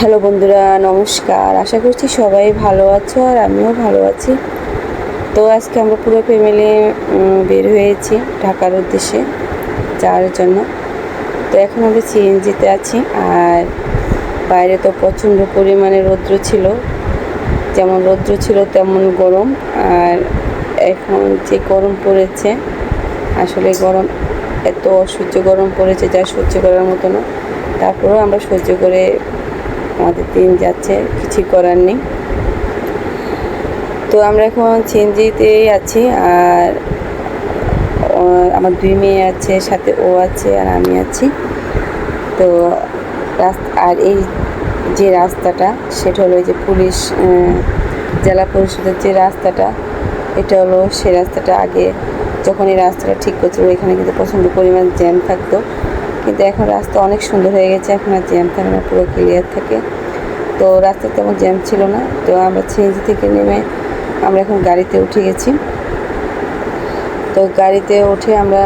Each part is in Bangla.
হ্যালো বন্ধুরা, নমস্কার। আশা করছি সবাই ভালো আছো আর আমিও ভালো আছি। তো আজকে আমরা পুরো ফ্যামিলি বের হয়েছি ঢাকার উদ্দেশ্যে যাওয়ার জন্য। তো এখন আমরা সিএনজিতে আছি আর বাইরে তো প্রচণ্ড পরিমাণে রৌদ্র ছিল। যেমন রৌদ্র ছিল তেমন গরম আর এখন যে গরম পড়েছে, আসলে গরম এত অসহ্য গরম পড়েছে যা সহ্য করার মতো না। তারপরেও আমরা সহ্য করে আমাদের দিন যাচ্ছে, কিছু করার নেই। তো আমরা এখন সিএনজিতেই আছি আর আমার দুই মেয়ে আছে, সাথে ও আছে আর আমি আছি। তো আর এই যে রাস্তাটা, সেটা হলো যে পুলিশ জেলা পরিষদের যে রাস্তাটা, এটা হলো সেই রাস্তাটা আগে যখন এই রাস্তাটা ঠিক করছিল, এখানে কিন্তু প্রচণ্ড পরিমাণ জ্যাম থাকতো। কিন্তু এখন রাস্তা অনেক সুন্দর হয়ে গেছে, এখন আর জ্যাম থাকে না, পুরো ক্লিয়ার থাকে। তো রাস্তা তেমন জ্যাম ছিল না, তো আমরা সিএনজি থেকে নেমে আমরা এখন গাড়িতে উঠে গেছি। তো গাড়িতে উঠে আমরা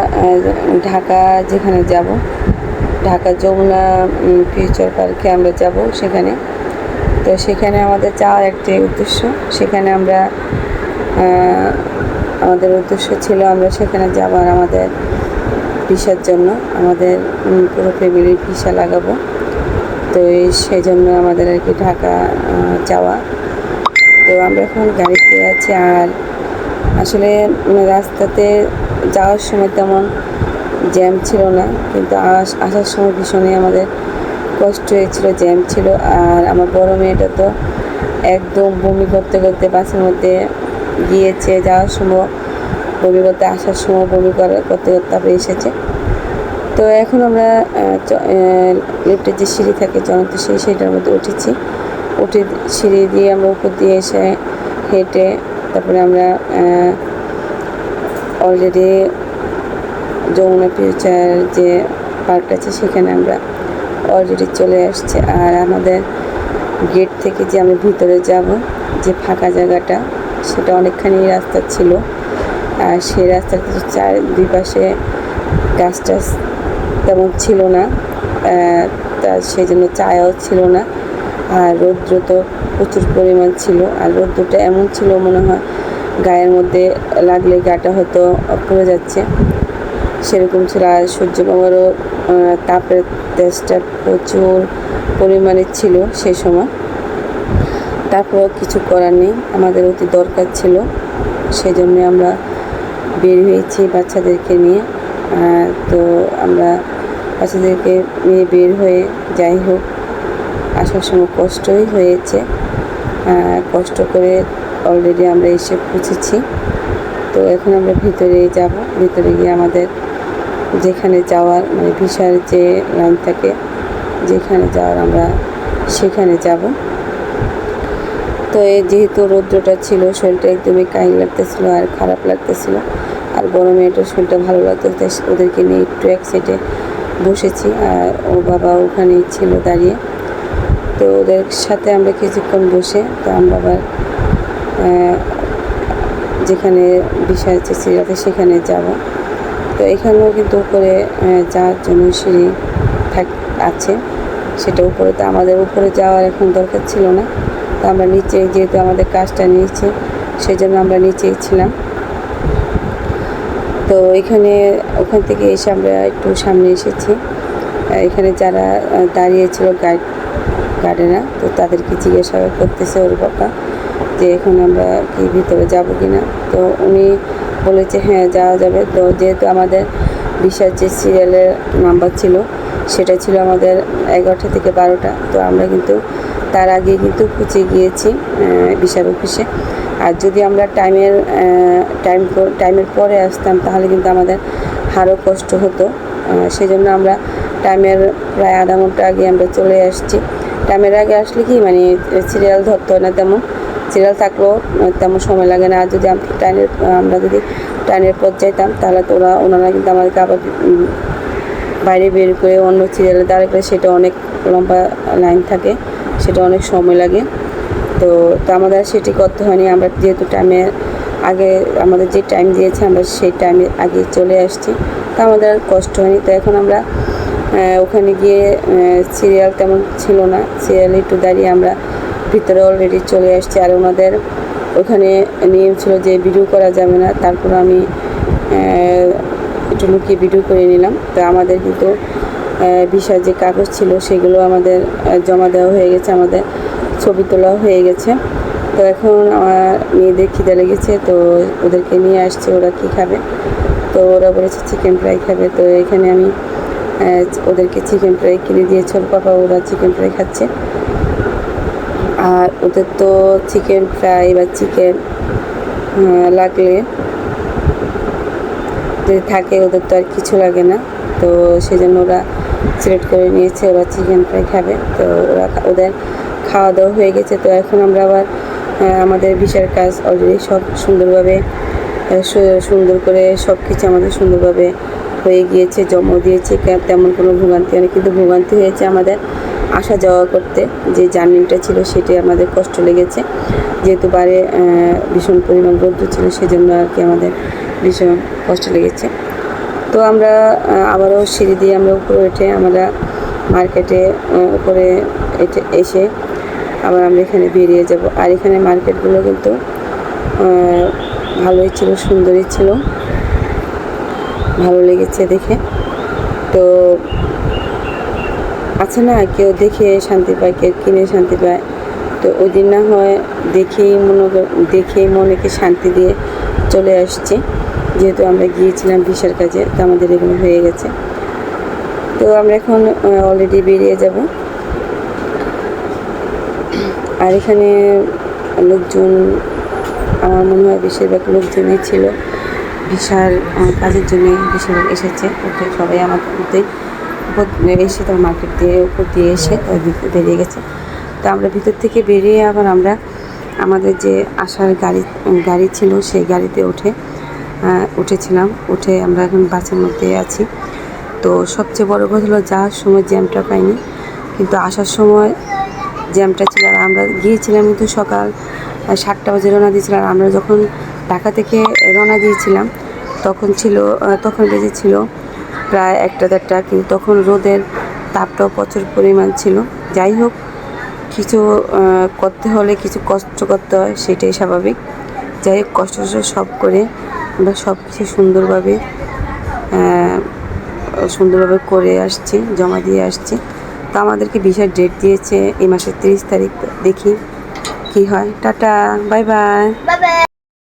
ঢাকা যেখানে যাব, ঢাকা যমুনা ফিউচার পার্কে আমরা যাব সেখানে। তো সেখানে আমাদের যাওয়ার একটি উদ্দেশ্য, সেখানে আমরা আমাদের উদ্দেশ্য ছিল আমরা সেখানে যাবার আমাদের ভিসার জন্য আমাদের পুরো ফ্যামিলির ভিসা লাগাবো। তো সেই জন্য আমাদের আর কি ঢাকা যাওয়া। তো আমরা এখন গাড়িতে আছি আর আসলে রাস্তাতে যাওয়ার সময় তেমন জ্যাম ছিল না, কিন্তু আস- আসার সময় ভীষণই আমাদের কষ্ট হয়েছিল, জ্যাম ছিল। আর আমার বড় মেয়েটা তো একদম বমি করতে করতে বাসের মধ্যে গিয়েছে, যাওয়ার সময় বমি আসার সময় বমি করা- করতে করতে তারপরে এসেছে। তো এখন আমরা লিফটের যে সিঁড়ি থাকে, চলন্ত সিঁড়ি, সেটার মধ্যে উঠেছি। উঠে সিঁড়ি দিয়ে আমরা উপর দিয়ে এসে হেঁটে তারপরে আমরা অলরেডি যমুনা ফিউচার যে পার্ক আছে, সেখানে আমরা অলরেডি চলে আসছি। আর আমাদের গেট থেকে যে আমি ভিতরে যাব, যে ফাঁকা জায়গাটা, সেটা অনেকখানি রাস্তা ছিল। আর সেই রাস্তার কিছু চার দুই পাশে গাছ টাছ তেমন ছিল না তা সেই জন্য চায়াও ছিল না। আর রৌদ্র তো প্রচুর পরিমাণ ছিল, আর রৌদ্রটা এমন ছিল মনে হয় গায়ের মধ্যে লাগলে গাটা হয়তো পড়ে যাচ্ছে। সেরকম ছিল, আর সূর্য তাপের তেজটা প্রচুর পরিমাণে ছিল সেই সময়। তারপরেও কিছু করার নেই, আমাদের অতি দরকার ছিল। সেই জন্য আমরা বের হয়েছি বাচ্চাদেরকে নিয়ে। তো আমরা বাচ্চাদেরকে নিয়ে বের হয়ে যাই হোক। আসার সময় কষ্টই হয়েছে। কষ্ট করে অলরেডি আমরা এসে পৌঁছেছি। তো এখন আমরা ভিতরে যাব। ভিতরে গিয়ে আমাদের যেখানে যাওয়ার মানে ভিসার যে লাইন থাকে যেখানে যাওয়ার আমরা সেখানে যাব। তো এই যেহেতু রৌদ্রটা ছিল, শরীরটা একদমই কাহিল লাগতেছিলো আর খারাপ লাগতেছিলো। আর বড় মেয়েটার শরীরটা ভালো লাগতো ওদেরকে নিয়ে একটু এক সাইডে বসেছি আর ও বাবা ওখানেই ছিল দাঁড়িয়ে। তো ওদের সাথে আমরা কিছুক্ষণ বসে, তো আমরা বাবার যেখানে বিষয় আছে সিরিয়াতে সেখানে যাব। তো এখানেও কিন্তু উপরে যাওয়ার জন্য সিঁড়ি থাক, আছে। সেটা উপরে তো আমাদের উপরে যাওয়ার এখন দরকার ছিল না। আমরা নিচে যেহেতু আমাদের কাজটা নিয়েছে সেই জন্য আমরা নিচেই ছিলাম। তো এখানে, ওখান থেকে এসে আমরা একটু সামনে এসেছি। এখানে যারা দাঁড়িয়েছিল গাইড গার্ডেরা তো তাদেরকে জিজ্ঞাসা করতেছে ওর বাবা যে এখন আমরা কি ভিতরে যাব কি না তো উনি বলেছে হ্যাঁ যাওয়া যাবে। তো যেহেতু আমাদের বিশাল যে সিরিয়ালের নাম্বার ছিল, সেটা ছিল আমাদের এগারোটা থেকে বারোটা। তো আমরা কিন্তু তার আগে কিন্তু পৌঁছে গিয়েছি বিশাল অফিসে। আর যদি আমরা টাইমের টাইম টাইমের পরে আসতাম, তাহলে কিন্তু আমাদের আরও কষ্ট হতো। সেই জন্য আমরা টাইমের প্রায় আধা ঘণ্টা আগে আমরা চলে আসছি। টাইমের আগে আসলে কি মানে সিরিয়াল ধরতে না তেমন। সিরিয়াল থাকলেও তেমন সময় লাগে না। আর যদি টাইমের আমরা যদি টাইমের পর যাইতাম, তাহলে তো ওরা, ওনারা কিন্তু আমাদেরকে আবার বাইরে বের করে অন্য সিরিয়ালে দাঁড়িয়ে করে সেটা অনেক লম্বা লাইন থাকে। সেটা অনেক সময় লাগে। তো তো আমাদের সেটি করতে হয়নি। আমরা যেহেতু টাইমে আগে আমাদের যে টাইম দিয়েছে, আমরা সেই টাইমে আগে চলে আসছি। তো আমাদের আর কষ্ট হয়নি। তো এখন আমরা ওখানে গিয়ে সিরিয়াল তেমন ছিল না। সিরিয়াল একটু দাঁড়িয়ে আমরা ভিতরে অলরেডি চলে আসছি। আর ওনাদের ওখানে নিয়ম ছিল যে ভিডিও করা যাবে না। তারপর আমি একটু লুকিয়ে ভিডিও করে নিলাম। তো আমাদের কিন্তু ভিসার যে কাগজ ছিল সেগুলো আমাদের জমা দেওয়া হয়ে গেছে, আমাদের ছবি তোলা হয়ে গেছে। তো এখন আমার মেয়েদের খিদে লেগেছে, তো ওদেরকে নিয়ে আসছে, ওরা কি খাবে? তো ওরা বলেছে চিকেন ফ্রাই খাবে, তো এখানে আমি ওদেরকে চিকেন ফ্রাই কিনে দিয়েছি, ওর পাপা ওরা চিকেন ফ্রাই খাচ্ছে। আর ওদের তো চিকেন ফ্রাই বা চিকেন লাগলে যদি থাকে, ওদের তো আর কিছু লাগে না। তো সেই জন্য ওরা সিলেক্ট করে নিয়েছে ওরা চিকেন ফ্রাই খাবে। তো ওরা ওদের খাওয়া দাওয়া হয়ে গেছে। তো এখন আমরা আবার আমাদের ভিসার কাজ অলরেডি সব সুন্দরভাবে সুন্দর করে সব কিছু আমাদের সুন্দরভাবে হয়ে গিয়েছে, জমা দিয়েছে। তেমন কোনো ভোগান্তি হয়নি, কিন্তু ভোগান্তি হয়েছে আমাদের আসা যাওয়া করতে। যে জার্নিটা ছিল সেটি আমাদের কষ্ট লেগেছে। যেহেতু বারে ভীষণ পরিমাণ রোদ্দুর ছিল, সেজন্য আর কি আমাদের ভীষণ কষ্ট লেগেছে। তো আমরা আবারও সিঁড়ি দিয়ে আমরা উপরে উঠে আমরা মার্কেটে উপরে এসে আবার আমরা এখানে বেরিয়ে যাব। আর এখানে মার্কেটগুলো কিন্তু ভালোই ছিল, সুন্দরই ছিল। ভালো লেগেছে দেখে। তো আছে না, কেউ দেখে শান্তি পায়, কেউ কিনে শান্তি পায়। তো ওই দিন না হয় দেখেই মনে দেখেই মনেকে শান্তি দিয়ে চলে আসছি। যেহেতু আমরা গিয়েছিলাম ভিসার কাজে, তো আমাদের এগুলো হয়ে গেছে। তো আমরা এখন অলরেডি বেরিয়ে যাব। আর এখানে লোকজন, আমার মনে হয় বেশিরভাগ লোকজনই ছিল। ভিসার কাজের জন্য বেশিরভাগ এসেছে। ওকে সবাই আমার উপর এসে, তার মার্কেট দিয়ে উপর দিয়ে এসে বেরিয়ে গেছে। তো আমরা ভিতর থেকে বেরিয়ে আবার আমরা আমাদের যে আসার গাড়ি গাড়ি ছিল, সেই গাড়িতে উঠে উঠেছিলাম। উঠে আমরা এখন বাসের মধ্যে আছি। তো সবচেয়ে বড় কথা হলো যাওয়ার সময় জ্যামটা পাইনি। কিন্তু আসার সময় জ্যামটা ছিল আর আমরা গিয়েছিলাম কিন্তু সকাল সাতটা বাজে রওনা দিয়েছিলাম আর আমরা যখন ঢাকা থেকে রওনা দিয়েছিলাম, তখন ছিল তখন বেজেছিল প্রায় একটা দেড়টা। কিন্তু তখন রোদের তাপটাও প্রচুর পরিমাণ ছিল। যাই হোক, কিছু করতে হলে কিছু কষ্ট করতে হয়, সেটাই স্বাভাবিক। যাই হোক, কষ্ট সব করে আমরা সব কিছু সুন্দরভাবে সুন্দরভাবে করে আসছি, জমা দিয়ে আসছি। তো আমাদেরকে বিশাল ডেট দিয়েছে, এই মাসের তিরিশ তারিখ দেখি কি হয়। Tata bye bye.